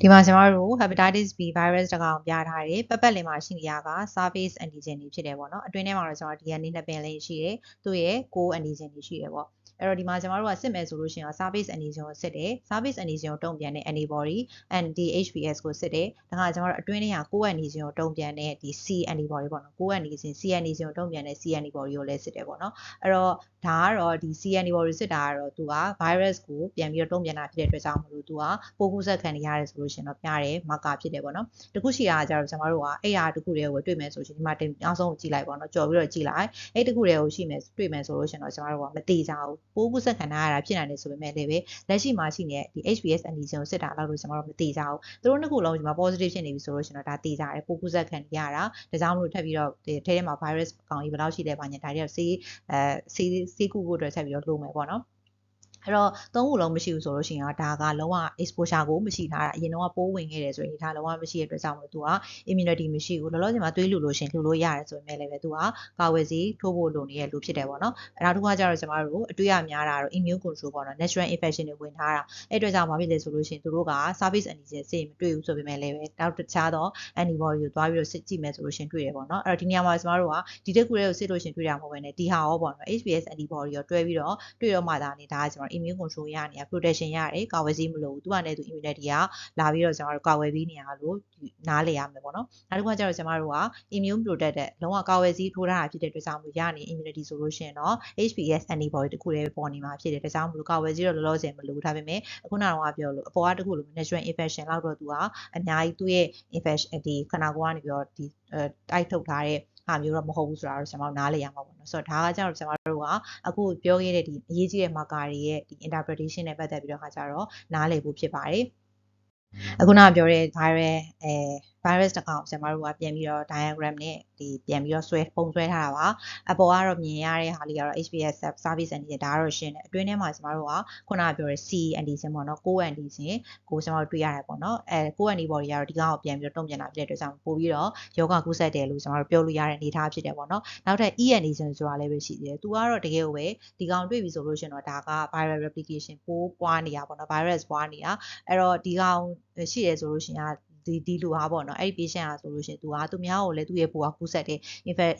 ဒီမှာကျမတို့ hepatitis B virus တစ်ကောင်ပြထားတယ်ပတ်ပတ်လည်မှာရှိနေရက surface antigen တွေဖြစ်တယ်ပေါ့နော်အတွင်းထဲမှာတော့ကျမတို့ DNA နှစ်ပင်လေးရှိတယ်သူ့ရဲ့ core antigen တွေရှိတယ်ပေါ့ အဲ့တော့ဒီမှာကျမတို့ကစစ်မယ်ဆိုလို့ရှိရင် surface antigen ကိုစစ်တယ် surface antigen ကိုတုံ့ပြန်တဲ့ antibody anti-HBs ကိုစစ်တယ်ဒါကကျမတို့အတွင်းထဲက core antigen ကိုတုံ့ပြန်တဲ့ဒီ C antibody ပေါ့နော် core antigen C antigen ကိုတုံ့ပြန်တဲ့ C antibody ကိုလည်းစစ်တယ်ပေါ့နော်အဲ့တော့ဒါကတော့ဒီ C antibody စစ်တာကတော့သူက virus ကိုပြန်ပြီးတော့တုံ့ပြန်တာဖြစ်တဲ့အတွက်ကြောင့်မလို့သူကပိုးကူးစက်ခံနေရတယ်ဆိုလို့ရှိရင်တော့ပြတယ် marker ဖြစ်တယ်ပေါ့နော်တခုရှိတာကကျတော့ကျမတို့ကအဲ့ဟာတခုတည်းကိုတွေ့မယ်ဆိုရှင်ဒီမှာတင်အောင်ဆုံးကြည့်လိုက်ပေါ့နော်ကြော်ပြီးတော့ကြည့်လိုက်အဲ့တခုတည်းကိုရှိမယ်တွေ့မယ်ဆိုလို့ရှင်တော့ကျမတို့ကမတိကြဘူး ပိုးကူးစက်ခံရတာဖြစ်နိုင်တယ်ဆိုပေမဲ့လည်းပဲလက်ရှိမှာရှိနေတဲ့ဒီ HBS antigen ကိုစစ်တာလောက်လို့ကျမတို့မတိကြဘူးသူတို့နှစ်ခုလုံးဒီမှာ positive ဖြစ်နေပြီဆိုလို့ရှင်တော့ဒါတိကြတယ်ပိုးကူးစက်ခံရတာဒါကြောင့်မလို့ထပ်ပြီးတော့ထဲထဲမှာ virus ကောင်ကြီးဘယ်လောက်ရှိလဲပါညာဒါတွေကဆေးအဲဆေးဆေးကုဖို့အတွက်ဆက်ပြီးတော့လုပ်မယ်ပေါ့နော် အဲ့တော့သုံးခုလုံးမရှိဘူးဆိုလို့ရှိရင်တော့ဒါကလုံးဝ exposure ကိုမရှိထားတာအရင်တော့ပိုးဝင်ခဲ့တယ်ဆိုရင်ဒါလုံးဝမရှိတဲ့အတွက်ကြောင့်မလို့သူက immunity မရှိဘူးလောလောဆယ်မှာသွေးလူလို့ရှင်လူလို့ရတယ်ဆိုပေမဲ့လည်းပဲသူကကာဝယ်ဆေးထိုးဖို့လိုနေတဲ့လူဖြစ်တယ်ပေါ့နော်အဲ့နောက်တစ်ခုကကျတော့ကျမတို့အတွေ့အများတာတော့ immune control ပေါ့နော် natural infection တွေဝင်ထားတာအဲ့အတွက်ကြောင့်ဘာဖြစ်လဲဆိုလို့ရှိရင်သူတို့က service antigen စိတ်မတွေ့ဘူးဆိုပေမဲ့လည်းပဲနောက်တခြားသော antibody ကိုသွားပြီးတော့စစ်ကြည့်မယ်ဆိုလို့ရှင်တွေ့တယ်ပေါ့နော်အဲ့တော့ဒီနေရာမှာကျမတို့ကဒီတက်ကူတွေကိုစစ်လို့ရှင်တွေ့တာမဟုတ်ဘဲနဲ့ဒီဟာရောပေါ့နော် HBS antibody ရောတွဲပြီးတော့တွေ့တော့မှသာနေဒါကကျမတို့ immune control ရနေရ protection ရတယ်ကာဝယ်ဆေးမလို့ဘူးသူကလည်းသူ immunity ကလာပြီးတော့ကျမတို့ကာဝယ်ပြီးနေရလို့နားလေရမယ်ပေါ့နော်နောက်တစ်ခုကကျတော့ကျမတို့က immune protect တဲ့လုံးဝကာဝယ်ဆေးထိုးထားတာဖြစ်တဲ့အတွက်ကြောင့်မလို့ရနေ immunity ဆိုလို့ရှိရင်တော့ HBS antibody တခုတည်းပေါ်နေမှာဖြစ်တယ်ဒါကြောင့်မလို့ကာဝယ်ဆေးတော့လောလောဆယ်မလို့ဒါပေမဲ့အခုနောက်တော့ပြောလို့အပေါ်ကတခုလို့ natural infection လောက်တော့သူကအများကြီးသူ့ရဲ့ infection ဒီခန္ဓာကိုယ်ကနေပြီးတော့ဒီတိုက်ထုတ်ထားတဲ့ ဟာမျိုးတော့မဟုတ်ဘူးဆိုတာတော့ကျွန်တော်နားလည်ရမှာပေါ့နော်ဆိုတော့ဒါကကြတော့ကျွန်တော်တို့ကအခုပြောခဲ့တဲ့ဒီအရေးကြီးတဲ့ marker တွေရဲ့ဒီ interpretation နဲ့ပတ်သက်ပြီးတော့ခါကြတော့နားလည်ဖို့ဖြစ်ပါတယ်အခုနပြောတဲ့ viral အဲ virus တစ်ကောင်ကျွန်တော်တို့ကပြန်ပြီးတော့ diagram နဲ့ဒီပြန်ပြီးတော့ဆွဲပုံဆွဲထားတာပါအပေါ်ကတော့မြင်ရတဲ့ဟာလေးကတော့ HBS service antigen ဒါကတော့ရှင်းတယ်အတွင်းထဲမှာကျွန်တော်တို့ကခုနပြောတဲ့ C antigen ပေါ့နော်ကို antigen ကိုကျွန်တော်တို့တွေ့ရတယ်ပေါ့နော်အဲကို antibody ကတော့ဒီကောင်ကိုပြန်ပြီးတော့တုံ့ပြန်တာဖြစ်တဲ့အတွက်ကြောင့်ပို့ပြီးတော့ယောဂကူးစက်တယ်လို့ကျွန်တော်တို့ပြောလို့ရတဲ့အနေအထားဖြစ်တယ်ပေါ့နော်နောက်ထပ် E antigen ဆိုတာလည်းပဲရှိသေးတယ်သူကတော့တကယ်ကိုပဲဒီကောင်တွေ့ပြီဆိုလို့ရှိရင်တော့ဒါက viral replication ပိုးပွားနေတာပေါ့နော် virus ပွားနေတာအဲ့တော့ဒီကောင်ရှိတယ်ဆိုလို့ရှိရင် ဒီဒီလူဟာပေါ့နော်အဲ့ဒီ patient ဟာဆိုလို့ရှိရင်သူဟာသူများကိုလည်းသူ့ရဲ့ပိုးကကူးစက်တဲ့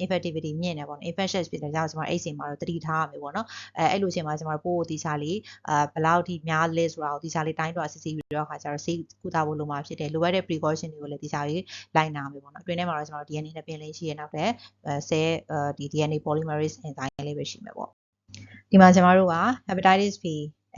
infectivity မြင့်တယ်ပေါ့နော် infectious ဖြစ်တဲ့ကြောင့်ကျွန်တော်အဲ့ဒီအချိန်မှာတော့တတိထားရမယ်ပေါ့နော်အဲအဲ့လိုအချိန်မှာကျွန်တော်ပိုးကိုတိချလေးအာဘယ်လောက်ထိများလဲဆိုတာကိုတိချလေးတိုင်းတော့စစ်ဆေးပြီးတော့ခါကျတော့ဆေးကုသဖို့လိုမှာဖြစ်တယ်လိုအပ်တဲ့ precaution တွေကိုလည်းတိချလေးလိုက်နာမယ်ပေါ့နော်အတွင်းထဲမှာတော့ကျွန်တော် DNA နဲ့ပြင်လေးရှိရနောက်တဲ့ဆဲဒီ DNA polymerase enzyme လေးပဲရှိမယ်ပေါ့ဒီမှာကျွန်တော်တို့က hepatitis B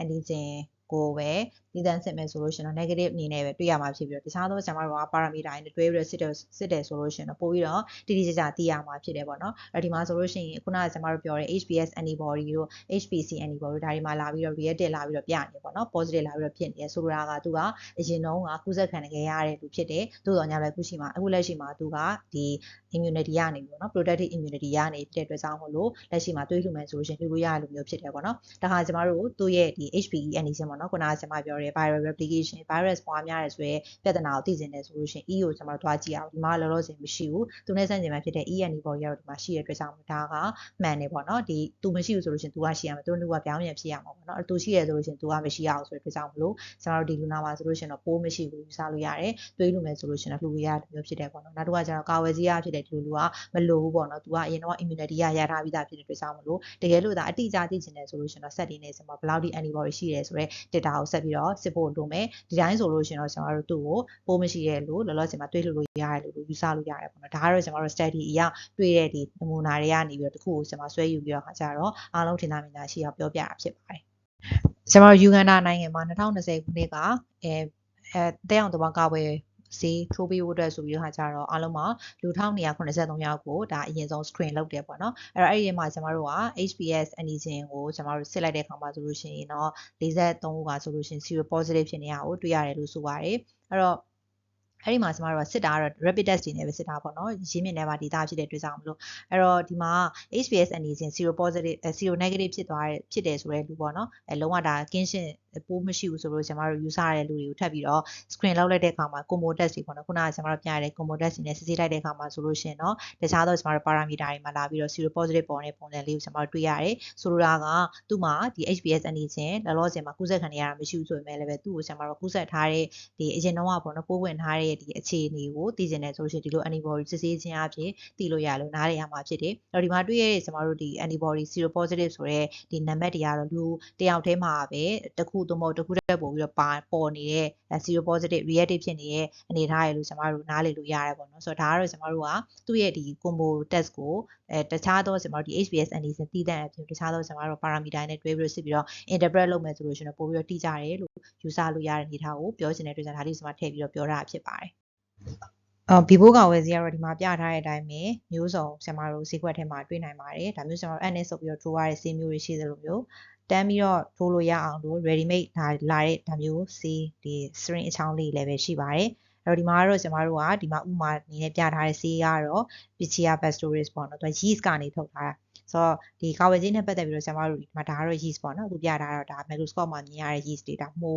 antigen ကိုပဲဒီတန်းစစ်မယ်ဆိုလို့ရှင်တော့ negative အနေနဲ့ပဲတွေ့ရမှာဖြစ်ပြီးတော့တခြားသောဆရာမတို့က parameter တွေတွဲပြီးတော့စစ်တယ်စစ်တယ်ဆိုလို့ရှင်တော့ပို့ပြီးတော့တိတိကျကျသိရမှာဖြစ်တယ်ပေါ့နော်အဲဒီမှာဆိုလို့ရှိရင်ခုနကဆရာမတို့ပြောတဲ့ HBS antibody တို့ HPC antibody ဒါတွေမှာလာပြီးတော့ reactive လာပြီးတော့ပြနေပေါ့နော် positive လာပြီးတော့ဖြစ်နေတယ်ဆိုလိုတာကသူကအရင်တုန်းကကုသခံနေရတဲ့လူဖြစ်တယ်သို့တော်ညာလည်းအခုရှိမှာအခုလက်ရှိမှာသူကဒီ immunity ရနေပြီပေါ့နော် protective immunity ရနေဖြစ်တဲ့အတွက်ကြောင့်မို့လို့လက်ရှိမှာတွေးလူမယ်ဆိုလို့ရှင်တွေးလို့ရတဲ့လူမျိုးဖြစ်တယ်ပေါ့နော်ဒါဟာကျမတို့သူ့ရဲ့ဒီ HPE antigen ပေါ့နော်ခုနကဆရာမပြောတဲ့ viral replication virus ပွားများတယ်ဆိုရဲပြဿနာကိုသိကျင်တယ်ဆိုလို့ရှိရင် E ကိုကျွန်တော်တို့သွားကြည့်အောင်ဒီမှာလောလောဆယ်မရှိဘူးသူနဲ့ဆန့်ကျင်မှာဖြစ်တဲ့ E antibody ကတော့ဒီမှာရှိတဲ့အတွက်ကြောင့်ဒါကမှန်တယ်ပေါ့နော်ဒီသူမရှိဘူးဆိုလို့ရှိရင်သူကရှိရမယ်သူတို့ကပြောင်းပြန်ဖြစ်ရမှာပေါ့နော်သူရှိရဆိုလို့ရှိရင်သူကမရှိအောင်ဆိုတဲ့အတွက်ကြောင့်မလို့ကျွန်တော်တို့ဒီလူနာမှာဆိုလို့ရှိရင်တော့ပိုးမရှိဘူးယူဆလို့ရတယ်တွေးလို့မယ်ဆိုလို့ရှိရင်တော့လှူရတဲ့မျိုးဖြစ်တယ်ပေါ့နော်နောက်တစ်ခါကျတော့ကာဝယ်ဆေးရဖြစ်တဲ့ဒီလူကမလိုဘူးပေါ့နော်သူကအရင်တော့ immunity ရရထားပြီးသားဖြစ်တဲ့အတွက်ကြောင့်မလို့တကယ်လို့ဒါအတိအကျသိချင်တယ်ဆိုလို့ရှိရင်တော့ set တွေနဲ့စမှာဘယ်လောက်ဒီ antibody ရှိတယ်ဆိုတော့ data ကိုဆက်ပြီးတော့စစ်ဖို့လိုမယ်ဒီတိုင်းဆိုလို့ရှိရင်တော့ကျွန်တော်တို့သူ့ကိုပိုးမရှိရဲ့လို့လောလောဆယ်မှာတွေးလို့လို့ရတယ်လို့ယူဆလို့ရတယ်ပေါ့နော်ဒါကတော့ကျွန်တော်တို့ study အရတွေ့တဲ့ဒီနမူနာတွေကနေပြီးတော့တခုကိုကျွန်တော်ဆွဲယူပြီးတော့ခါကြတော့အားလုံးထင်သာမြင်သာရှိအောင်ပြောပြတာဖြစ်ပါတယ်ကျွန်တော်ယူဂန်ဒါနိုင်ငံမှာ2020ခုနှစ်ကအဲအဲတဲအောင်တဘာကာဝယ် ဈေးထိုးပေးဖို့အတွက်ဆိုပြီးတော့ဟာကြတော့အားလုံးမှာလူ1283ယောက်ကိုဒါအရင်ဆုံး screen လုပ်တယ်ပေါ့နော်အဲ့တော့အဲ့ဒီမှာကျမတို့က HBS antigen ကိုကျမတို့စစ်လိုက်တဲ့အခါမှာဆိုလို့ရှိရင်တော့43ဦးကဆိုလို့ရှိရင် zero positive ဖြစ်နေတာကိုတွေ့ရတယ်လို့ဆိုပါတယ်အဲ့တော့အဲ့ဒီမှာကျမတို့ကစစ်တာကတော့ rapid test တွေနဲ့ပဲစစ်တာပေါ့နော်ရင်းမြစ်နယ်မှာဒေတာဖြစ်တဲ့အတွက်ကြောင့်မလို့အဲ့တော့ဒီမှာ HBS antigen zero positive zero negative ဖြစ်သွားတဲ့ဖြစ်တယ်ဆိုတဲ့လူပေါ့နော်အဲလုံးဝဒါကင်းရှင်း ပိုးမရှိဘူးဆိုလို့ကျွန်တော်တို့ user ရတဲ့လူတွေကိုထပ်ပြီးတော့ screen လောက်လိုက်တဲ့အခါမှာ combo test တွေပေါ့နော်ခုနကကျွန်တော်တို့ပြရတဲ့ combo test တွေနဲ့စစ်ဆေးလိုက်တဲ့အခါမှာဆိုလို့ရှိရင်တော့တခြားသောကျွန်တော်တို့ parameter တွေမှာလာပြီးတော့ zero positive ပေါ်တဲ့ပုံစံလေးကိုကျွန်တော်တို့တွေ့ရတယ်ဆိုလိုတာကသူ့မှာဒီ HBS အနေချင်းလောလောဆယ်မှာကူးစက်ခံနေရတာမရှိဘူးဆိုပေမဲ့လည်းပဲသူ့ကိုကျွန်တော်တို့ကူးစက်ထားတဲ့ဒီအရင်တော့ကပေါ့နော်ပိုးဝင်ထားတဲ့ဒီအခြေအနေကိုသိကျင်တယ်ဆိုလို့ရှိရင်ဒီလို antibody စစ်ဆေးခြင်းအပြင်သိလို့ရလို့နားရရမှာဖြစ်တယ်အဲ့တော့ဒီမှာတွေ့ရတဲ့ကျွန်တော်တို့ဒီ antibody zero positive ဆိုတဲ့ဒီနံပါတ်တွေကတော့လူတယောက်တည်းမှာပဲတစ်ခုသို့မဟုတ်တစ်ခုတည်းပို့ပြီးတော့ပါပေါ်နေတဲ့ zero positive reactive ဖြစ်နေတဲ့အနေအထားရလို့ကျွန်တော်တို့နားလည်လို့ရတယ်ပေါ့နော်ဆိုတော့ဒါကတော့ကျွန်တော်တို့ကသူ့ရဲ့ဒီ combo test ကိုအဲတခြားသောကျွန်တော်တို့ဒီ HBS antigen တည်တဲ့အပြင်တခြားသောကျွန်တော်တို့ parameter နဲ့တွဲပြီးတော့စစ်ပြီးတော့ interpret လုပ်မယ်ဆိုလို့ရှိရင်ပို့ပြီးတော့တိကျတယ်လို့ယူဆလို့ရတဲ့အနေအထားကိုပြောချင်တဲ့အတွက်ကြောင့်ဒါလေးကျွန်မထည့်ပြီးတော့ပြောတာဖြစ်ပါတယ်အော်ဘီဘိုးကောင်ဝယ်စီကတော့ဒီမှာပြထားတဲ့အတိုင်းပဲမျိုးစုံဆင်မတို့ဈေးကွက်ထဲမှာတွေ့နိုင်ပါတယ်ဒါမျိုးကျွန်တော် NS ဆိုပြီးတော့ထိုးရတဲ့ဆေးမျိုးတွေရှိသလိုမျိုး တန်းပြီးတော့ထိုးလို့ရအောင်လို့ ready made ဒါလာတဲ့ဒါမျိုးဆေးဒီ syringe အချောင်းလေးလည်းပဲရှိပါတယ်အဲ့တော့ဒီမှာကတော့ကျွန်တော်တို့ကဒီမှာဥမာအနေနဲ့ပြထားတဲ့ဆေးကတော့ Pichia pastoris ပေါ့နော်သူက yeast ကနေထုတ်ထားတာဆိုတော့ဒီကာဝယ်ဆေးနဲ့ပတ်သက်ပြီးတော့ကျွန်တော်တို့ဒီမှာဒါကတော့ yeast ပေါ့နော်အခုပြထားတော့ဒါ microscope မှာမြင်ရတဲ့ yeast တွေဒါမှု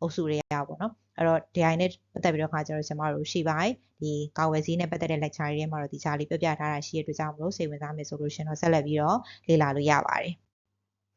အုပ်စုတွေရပေါ့နော်အဲ့တော့ DI နဲ့ပတ်သက်ပြီးတော့ခါကျတော့ကျွန်တော်တို့ရှိပါတယ်ဒီကာဝယ်ဆေးနဲ့ပတ်သက်တဲ့ lecture တွေထဲမှာတော့ဒီကြားလေးပြပြထားတာရှိရတဲ့အတွက်ကြောင့်မလို့စိတ်ဝင်စားမယ်ဆိုလို့ရှင်တော့ဆက်လက်ပြီးတော့လေ့လာလို့ရပါတယ်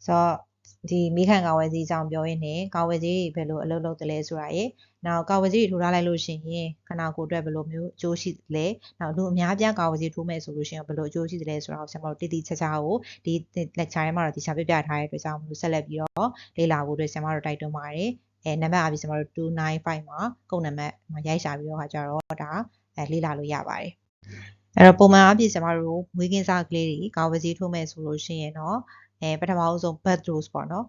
ဆိုတော့ ဒီမိခံကာဝယ်ဆေးအကြောင်းပြောရင်းနဲ့ကာဝယ်ဆေးတွေဘယ်လိုအလုပ်လုပ်တယ်လဲဆိုတာရေနောက်ကာဝယ်ဆေးတွေထိုးထားလိုက်လို့ရှိရင်ခနာကိုအတွက်ဘယ်လိုမျိုးအကျိုးရှိလဲနောက်လူအများပြားကာဝယ်ဆေးထိုးမယ်ဆိုလို့ရှိရင်ဘယ်လိုအကျိုးရှိသလဲဆိုတာကိုကျွန်တော်တို့တည်တည်ချာချာကိုဒီ lecture ထဲမှာတော့ဒီချာပြပြထားတဲ့အတွက်ကြောင့်မလို့ဆက်လက်ပြီးတော့လေ့လာဖို့အတွက်ကျွန်တော်တို့တိုက်တွန်းပါတယ်အဲနံပါတ်အပြင်ကျွန်တော်တို့295မှာကုန်နံပါတ်မှာရိုက်ရှာပြီးတော့ခါကြတော့ဒါအဲလေ့လာလို့ရပါတယ်အဲ့တော့ပုံမှန်အပြင်ကျွန်တော်တို့မွေးကင်းစားကလေးတွေကာဝယ်ဆေးထိုးမယ်ဆိုလို့ရှိရင်တော့ အဲပထမအဆုံး birth dose ပေါ့နော်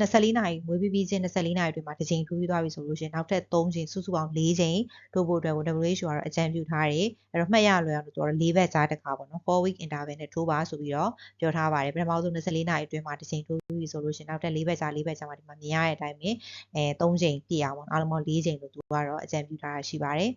24နာရီမွေးပြီးပြီးချင်း24နာရီအတွင်းမှာတစ်ချိန်ထိုးပြီးသွားပြီဆိုလို့ရှိရင်နောက်ထပ်3ချိန်စုစုပေါင်း4ချိန်ထိုးဖို့အတွက်ကို WHO ကတော့အကြံပြုထားတယ်အဲ့တော့မှတ်ရလွယ်အောင်လို့ပြောတော့၄ဘက်ကြားတစ်ခါပေါ့နော်4 week interval နဲ့ထိုးပါဆိုပြီးတော့ပြောထားပါတယ်ပထမဆုံး24နာရီအတွင်းမှာတစ်ချိန်ထိုးပြီးဆိုလို့ရှိရင်နောက်ထပ်၄ဘက်ကြား၄ဘက်ကြားမှာဒီမှာမြင်ရတဲ့အတိုင်းပဲအဲ3ချိန်ပြည့်အောင်ပေါ့အားလုံးပေါင်း4ချိန်လို့သူကတော့အကြံပြုထားတာရှိပါတယ်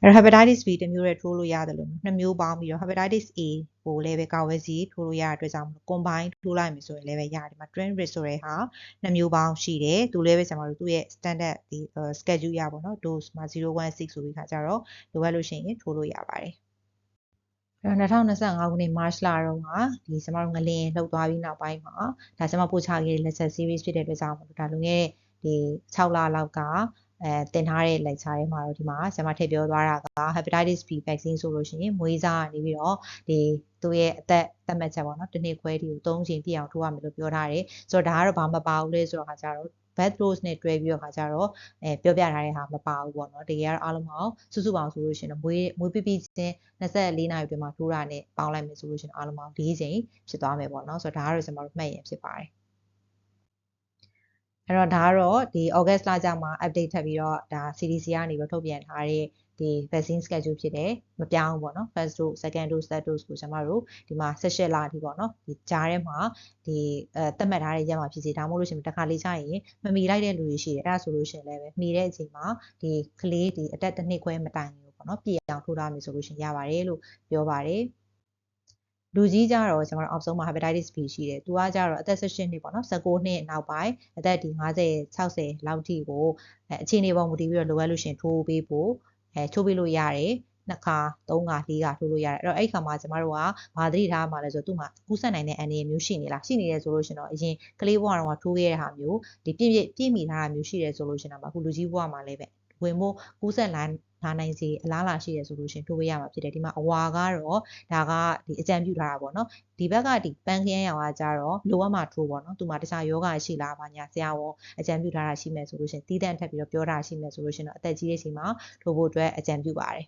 အဲ့တော့ hepatitis B တစ်မျိုးနဲ့ထိုးလို့ရတယ်လို့နှစ်မျိုးပေါင်းပြီးတော့ hepatitis A ကိုလည်းပဲကာဝယ်စီထိုးလို့ရတဲ့အတွက်ကြောင့်မလို့ combine ထိုးလိုက်မယ်ဆိုရင်လည်းပဲရတယ်ဒီမှာ twin risk ဆိုတဲ့ဟာနှစ်မျိုးပေါင်းရှိတယ်သူလည်းပဲကျွန်တော်တို့သူ့ရဲ့ standard ဒီ schedule ရပါတော့ dose မှာ016ဆိုပြီးခါကြတော့လိုအပ်လို့ရှိရင်ထိုးလို့ရပါတယ်အဲ့2025ခုနှစ် March လတုန်းကဒီကျွန်တော်တို့ငလင်လှုပ်သွားပြီးနောက်ပိုင်းမှာဒါကျွန်မပို့ချခဲ့တဲ့ lecture series ဖြစ်တဲ့အတွက်ကြောင့်မလို့ဒါလုံခဲ့ဒီ6လလောက်က အဲတင်ထားတဲ့ lecture ထဲမှာတော့ဒီမှာဆရာမထည့်ပြောသွားတာက hepatitis B vaccine ဆိုလို့ရှိရင်မွေးစားကနေပြီးတော့ဒီသူ့ရဲ့အသက်သတ်မှတ်ချက်ပေါ့နော်တစ်နှစ်ခွဲဒီကို၃ချိန်ပြည့်အောင်ထိုးရမယ်လို့ပြောထားတယ်ဆိုတော့ဒါကတော့ဘာမပါဘူးလဲဆိုတော့ခါကြတော့ bad dose နဲ့တွဲပြီးတော့ခါကြတော့အဲပြောပြထားတဲ့ဟာမပါဘူးပေါ့နော်တကယ်ကတော့အားလုံးအောင်စုစုပေါင်းဆိုလို့ရှိရင်မွေးမွေးပြပြချင်း24နာရီအတွင်းမှာထိုးတာနဲ့ပေါင်းလိုက်မယ်ဆိုလို့ရှိရင်အားလုံးပေါင်း၄ချိန်ဖြစ်သွားမယ်ပေါ့နော်ဆိုတော့ဒါကတော့ကျွန်တော်တို့မှတ်ရင်ဖြစ်ပါတယ် အဲ့တော့ဒါကတော့ဒီ August လကြမှာ update ထပ်ပြီးတော့ဒါ CDC ကနေပြီးထုတ်ပြန်ထားတဲ့ဒီ vaccine schedule ဖြစ်တယ်မပြောင်းဘူးပေါ့နော် first dose second dose third dose ကိုကျွန်တော်တို့ဒီမှာ18လအထိပေါ့နော်ဒီကြားထဲမှာဒီအဲသတ်မှတ်ထားတဲ့ရက်မှာဖြစ်စီဒါမှမဟုတ်လို့ရှိရင်တစ်ခါလေးချရင်မမီလိုက်တဲ့လူတွေရှိတယ်အဲ့ဒါဆိုလို့ရှိရင်လည်းပဲမီတဲ့အချိန်မှာဒီကလေးဒီအတက်တစ်နှစ်ခွဲမတိုင်ဘူးပေါ့နော်ပြည်အောင်ထိုးထားမယ်ဆိုလို့ရှိရင်ရပါတယ်လို့ပြောပါတယ် လူကြီးကြတော့ကျွန်တော်တို့အောက်ဆုံးမှာ hepatitis B ရှိတယ်။သူကကြတော့အသက်18နှစ်ပေါ့နော်19နှစ်နောက်ပိုင်းအသက်ဒီ50 60လောက်ထိကိုအဲအခြေအနေပေါ်မူတည်ပြီးတော့လိုအပ်လို့ရှင်ထိုးပေးဖို့အဲချိုးပေးလို့ရတယ်။နှစ်ခါသုံးခါလေးခါထိုးလို့ရတယ်အဲ့တော့အဲ့ခါမှာကျမတို့ကဘာသတိထားမှာလဲဆိုတော့သူ့မှာကူးစက်နိုင်တဲ့အန္တရာယ်မျိုးရှိနေလားရှိနေတယ်ဆိုလို့ရှင်တော့အရင်ကလေးဘဝတော့ထိုးခဲ့တဲ့ဟာမျိုးဒီပြည့်ပြည့်ပြည့်မီထားတာမျိုးရှိတယ်ဆိုလို့ရှင်တော့အခုလူကြီးဘဝမှာလည်းပဲဝင်ဖို့ကူးစက်လာ လာနိုင်စေအလားလာရှိတယ်ဆိုလို့ရှင်ထိုးပေးရမှာဖြစ်တယ်ဒီမှာအဝါကတော့ဒါကဒီအကြံပြုထားတာပေါ့နော်ဒီဘက်ကဒီပန်းခင်းရောင်ကကြတော့လိုအပ်မှထိုးပေါ့နော်သူမှာတခြားယောဂရှိလားဘာညာဆရာဝန်အကြံပြုထားတာရှိမယ်ဆိုလို့ရှင်တီးတန့်ထပ်ပြီးတော့ပြောတာရှိမယ်ဆိုလို့ရှင်တော့အသက်ကြီးတဲ့ချိန်မှာထိုးဖို့အတွက်အကြံပြုပါတယ်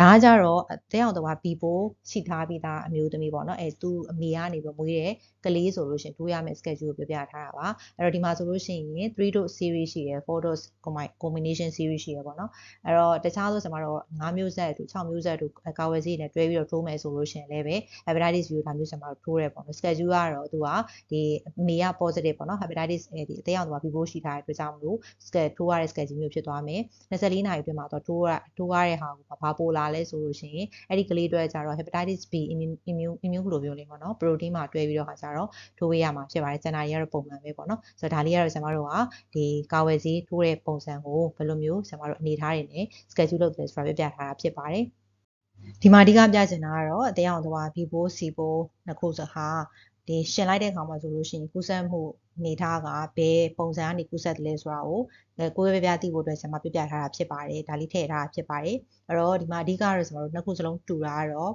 ဒါကကြတော့တဲအောင်တော့ပီပိုရှိထားပြီးသားအမျိုးသမီးပေါ့နော်အဲသူအမေကနေပြီးမွေးတဲ့ကလေးဆိုလို့ရှိရင်ထိုးရမယ့် schedule ကိုပြောပြထားတာပါအဲ့တော့ဒီမှာဆိုလို့ရှိရင်3 dose series ရှိရယ်4 dose combination series ရှိရယ်ပေါ့နော်အဲ့တော့တခြားဆိုကျွန်တော်တို့9မျိုးဆက်တို့6မျိုးဆက်တို့ကာဝယ်ဆေးနဲ့တွဲပြီးတော့ထိုးမယ်ဆိုလို့ရှိရင်လည်းပဲ hepatitis view ဒါမျိုးကျွန်တော်တို့ထိုးရဲပေါ့နော် schedule ကတော့သူကဒီမေက positive ပေါ့နော် hepatitis ဒီအသေးအောင်သူက vivo ရှိထားတဲ့အတွက်ကြောင့်မလို့ schedule ထိုးရတဲ့ schedule မျိုးဖြစ်သွားမယ်24နာရီအတွင်းမှာတော့ထိုးရထိုးရတဲ့ဟာကိုဘာပိုးလာလဲဆိုလို့ရှိရင်အဲ့ဒီကလေးအတွက်ကြတော့ hepatitis B immune immune immune globulin ပေါ့နော် protein မှာတွဲပြီးတော့ခါကြတော့ထိုးပေးရမှာဖြစ်ပါတယ်ကျန်တာတွေကတော့ပုံမှန်ပဲပေါ့နော်ဆိုတော့ဒါလေးကတော့ကျွန်တော်တို့ကဒီကာဝယ်ဆေးထိုးတဲ့ပုံစံကိုဘယ်လိုမျိုးကျွန်တော်တို့အနေထားတွေနဲ့ schedule လုပ်တယ်ဆိုတာပြပြထားတာဖြစ်ပါတယ်ဒီမှာအဓိကပြချင်တာကတော့အသေးအောင်သွား B ပိုး C ပိုးနှစ်ခုစဟာဒီရှင်လိုက်တဲ့အခါမှာဆိုလို့ရှိရင်ကူးစက်မှု အနေထားကဘယ်ပုံစံကနေကူးစက်တယ်လဲဆိုတာကိုကိုယ်ပဲပြပြသိဖို့အတွက်ကျွန်မပြပြထားတာဖြစ်ပါတယ်ဒါလေးထည့်ထားတာဖြစ်ပါတယ်အဲ့တော့ဒီမှာအဓိကတော့ကျွန်တော်တို့နှစ်ခုစလုံးတူတာကတော့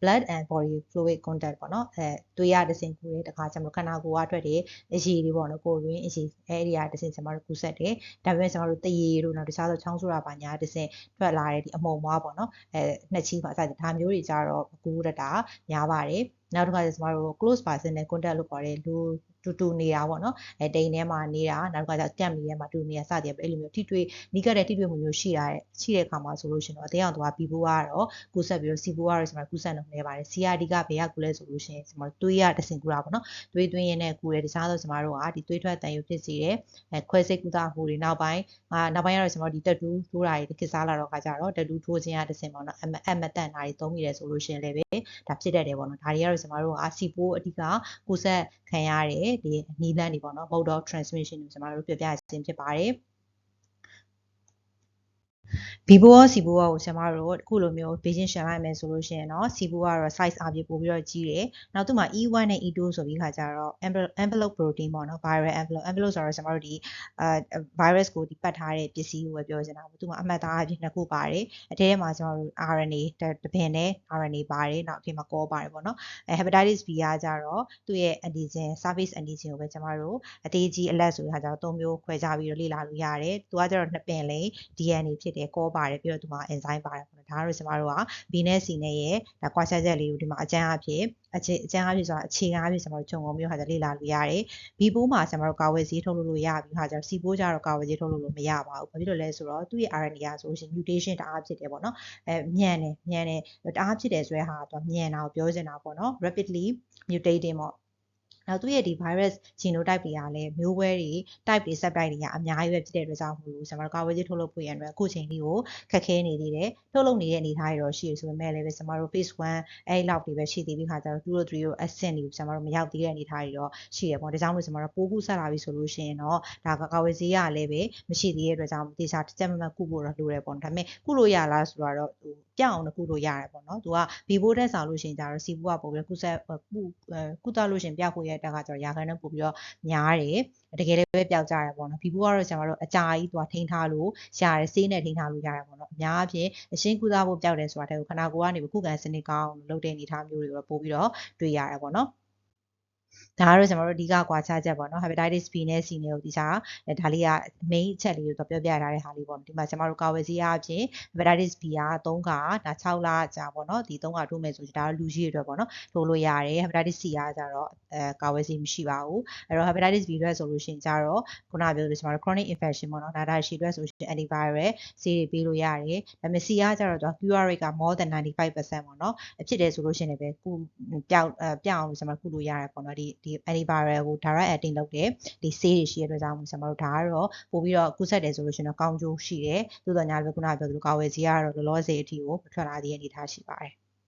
blood and body fluid contact ပေါ့နော်အဲသွေးရတစင်ကူတဲ့တခါကျွန်တော်ခန္ဓာကိုယ်ကအတွက်တွေအရည်တွေပေါ့နော်ကိုယ်တွင်အရည်အဲ့ဒီကတစင်ကျွန်တော်တို့ကူးဆက်တယ်ဒါပေမဲ့ကျွန်တော်တို့တရေတို့နောက်တခြားသောချောင်းဆိုတာပါညာတစင်ထွက်လာတဲ့ဒီအမုံမွားပေါ့နော်အဲနှစ်ချီပါစတဲ့ဒါမျိုးတွေကြတော့ကူးရတာများပါတယ်နောက်တစ်ခါကျကျွန်တော်တို့ close person နဲ့ contact လုပ်ပါတယ်လူ တူတူနေတာပေါ့နော်အဲတိန်ထဲမှာနေတာနောက်တစ်ခါကျကမ်မီထဲမှာတူနေတာစသည်ပဲအဲ့လိုမျိုးထိတွေ့နီးကပ်တဲ့ထိတွေ့မှုမျိုးရှိတာရှိတဲ့အခါမှာဆိုလို့ရှိရင်တော့အသေးအောင်သွားပြီးဖို့ကတော့ကူးဆက်ပြီးတော့စီဖို့ကတော့ကျွန်တော်ကူးဆက်လုပ်နေပါတယ် CRD ကဘယ်ကကူလဲဆိုလို့ရှိရင်ကျွန်တော်သွေးရတဆင်ကူတာပေါ့နော်သွေးသွင်းရင်းနဲ့ကူတယ်တခြားသောကျွန်တော်တို့ကဒီသွေးထွက်တန်ရုပ်ဖြစ်စေတဲ့အဲခွဲစိတ်ကူတာမှုတွေနောက်ပိုင်းအာနောက်ပိုင်းကတော့ကျွန်တော်ဒီတက်တူးထိုးတာတွေခစ်စားလာတော့ခါကြတော့တက်တူးထိုးခြင်းရတဆင်ပေါ့နော်အမအမတန်တာတွေသုံးမိတယ်ဆိုလို့ရှိရင်လည်းပဲဒါဖြစ်တတ်တယ်ပေါ့နော်ဒါတွေကတော့ကျွန်တော်တို့ကစီပိုးအဓိကကူးဆက်ခံရတဲ့ဒီနီလန်းတွေပေါ့နော် mode of transmission ကိုကျွန်တော်တို့ပြပြခြင်းဖြစ်ပါတယ်။ B ဘိုးရော C ဘိုးရောကိုကျွန်မတို့အခုလိုမျိုးဘေးချင်းရှင်းလိုက်မယ်ဆိုလို့ရှိရင်တော့ C ဘိုးကတော့ size အပြည့်ပို့ပြီးတော့ကြီးတယ်။နောက်သူ့မှာ E1 နဲ့ E2 ဆိုပြီးခါကြတော့ envelope protein ပေါ့နော် viral envelope envelope ဆိုတော့ကျွန်တော်တို့ဒီအာ virus ကိုဒီပတ်ထားတဲ့ပစ္စည်းကိုပဲပြောချင်တာပေါ့။သူ့မှာအမှတ်သားအဖြစ်နှစ်ခုပါတယ်။အထဲမှာကျွန်တော်တို့ RNA တပင်နဲ့ RNA ပါတယ်။နောက်အပြင်မှာ core ပါတယ်ပေါ့နော်။အဲ hepatitis B ကကြတော့သူ့ရဲ့ antigen surface antigen ကိုပဲကျွန်တော်တို့အသေးကြီးအလက်ဆိုတဲ့ခါကျတော့သုံးမျိုးခွဲခြားပြီးတော့လေ့လာလို့ရတယ်။သူကကြတော့နှစ်ပင်လိမ် DNA ဖြစ်တယ် core ပါတယ်ပြီးတော့ဒီမှာ enzyme ပါတယ်ပေါ့နော်ဒါကတော့ကျမတို့က B နဲ့ C နဲ့ရဲ့ဒါကွာခြားချက်လေးကိုဒီမှာအကျန်းအဖြစ်အခြေအကျန်းအဖြစ်ဆိုတာအခြေခံအဖြစ်ကျမတို့ခြုံငုံမျိုးဟာလေ့လာလို့ရတယ် B ပိုးမှာကျမတို့ကာဝယ်ဆေးထုတ်လို့လို့ရပြီဟာကျတော့ C ပိုးကျတော့ကာဝယ်ဆေးထုတ်လို့လို့မရပါဘူးဘာဖြစ်လို့လဲဆိုတော့သူ့ရဲ့ RNA ကဆိုရှင် mutation တအားဖြစ်တယ်ပေါ့နော်အဲမြန်တယ်မြန်တယ်တအားဖြစ်တယ်ဆိုရဲဟာတော့မြန်တာကိုပြောချင်တာပေါ့နော် rapidly mutating ပေါ့ နောက်သူ့ရဲ့ဒီ virus genotype တွေကလည်းမျိုးဝဲတွေ type တွေ subtype တွေကအများကြီးပဲဖြစ်တဲ့အတွက်ကြောင့်မို့လို့ကျွန်တော်တို့ကာဝေးကြီးထုတ်လုပ်ဖို့ရန်အတွက်အခုချိန်လေးကိုခက်ခဲနေသေးတယ်ထုတ်လုပ်နေတဲ့အနေအထားတွေတော့ရှိရဆိုပေမဲ့လည်းပဲကျွန်တော်တို့ phase 1အဲ့လောက်တွေပဲရှိသေးပြီးခါကျတော့2 3ကို ascent တွေကျွန်တော်တို့မရောက်သေးတဲ့အနေအထားတွေတော့ရှိရပေါ့ဒါကြောင့်မို့ကျွန်တော်တို့ပိုးကူးဆက်လာပြီဆိုလို့ရှိရင်တော့ဒါကာဝေးကြီးကလည်းပဲမရှိသေးတဲ့အတွက်ကြောင့်တေချာတစ်ချက်မမကုဖို့တော့လိုတယ်ပေါ့ဒါပေမဲ့ကုလို့ရလားဆိုတော့ဟို ပြောင်းအောင်ကုလို့ရတယ်ပေါ့နော်သူက B ဘိုးတက်ဆောင်လို့ရှိရင်ကျတော့ C ဘိုးကပို့ပြီးကုဆက်ကုကုသလို့ရှိရင်ပြောက်ဖို့ရတဲ့ကကျတော့ရာခိုင်နှုန်းပို့ပြီးတော့များတယ်တကယ်လည်းပဲပျောက်ကြရပေါ့နော်ဘီဘူကတော့ကျွန်တော်တို့အကြာကြီးသွားထိန်းထားလို့ရတယ်ဆေးနဲ့ထိန်းထားလို့ရတယ်ပေါ့နော်အများအပြားအရှင်းကုသဖို့ပျောက်တယ်ဆိုတာတဲ့ကိုခန္ဓာကိုယ်ကနေခုခံစနစ်ကောင်းလုပ်တဲ့အနေအထားမျိုးတွေတော့ပို့ပြီးတော့တွေ့ရတယ်ပေါ့နော် ဒါကတော့ကျွန်တော်တို့အဓိကကွာခြားချက်ပေါ့နော် hepatitis B နဲ့ C နဲ့ကိုဒီစားဒါလေးက main အချက်လေးကိုပြောပြထားတဲ့ဟာလေးပေါ့ဒီမှာကျွန်တော်တို့ကာဝယ်ဆေးအပြင် hepatitis B က3ခါဒါ6လကြာပေါ့နော်ဒီ3ခါထိုးမယ်ဆိုဒါတော့လူကြီးတွေအတွက်ပေါ့နော်ထိုးလို့ရတယ် hepatitis C ကကြတော့အဲကာဝယ်ဆေးမရှိပါဘူးအဲ့တော့ hepatitis B အတွက်ဆိုလို့ရှိရင်ကြတော့ခုနပြောလို့ကျွန်တော်တို့ chronic infection ပေါ့နော်ဒါဒါရှိအတွက်ဆိုရှင် antiviral ဆေးတွေပေးလို့ရတယ်ဒါပေမဲ့ C ကကြတော့ cure rate က more than 95%ပေါ့နော်ဖြစ်တယ်ဆိုလို့ရှိရင်လည်းကုပျောက်ပြောက်အောင်ကျွန်တော်ကုလို့ရတယ်ပေါ့နော်ဒီဒီ antiviral ကို direct acting လုပ်တဲ့ဒီဆေးတွေရှိတဲ့အတွက်ကြောင့်ကျွန်တော်တို့ဒါကတော့ပို့ပြီးတော့ကူးဆက်တယ်ဆိုလို့ရှိရင်တော့ကောင်းကျိုးရှိတယ်သို့တော်ညာလည်းခုနကပြောသလိုကာဝယ်ဆေးကတော့လောလောဆယ်အထိကိုမထွက်လာသေးတဲ့အနေအထားရှိပါတယ်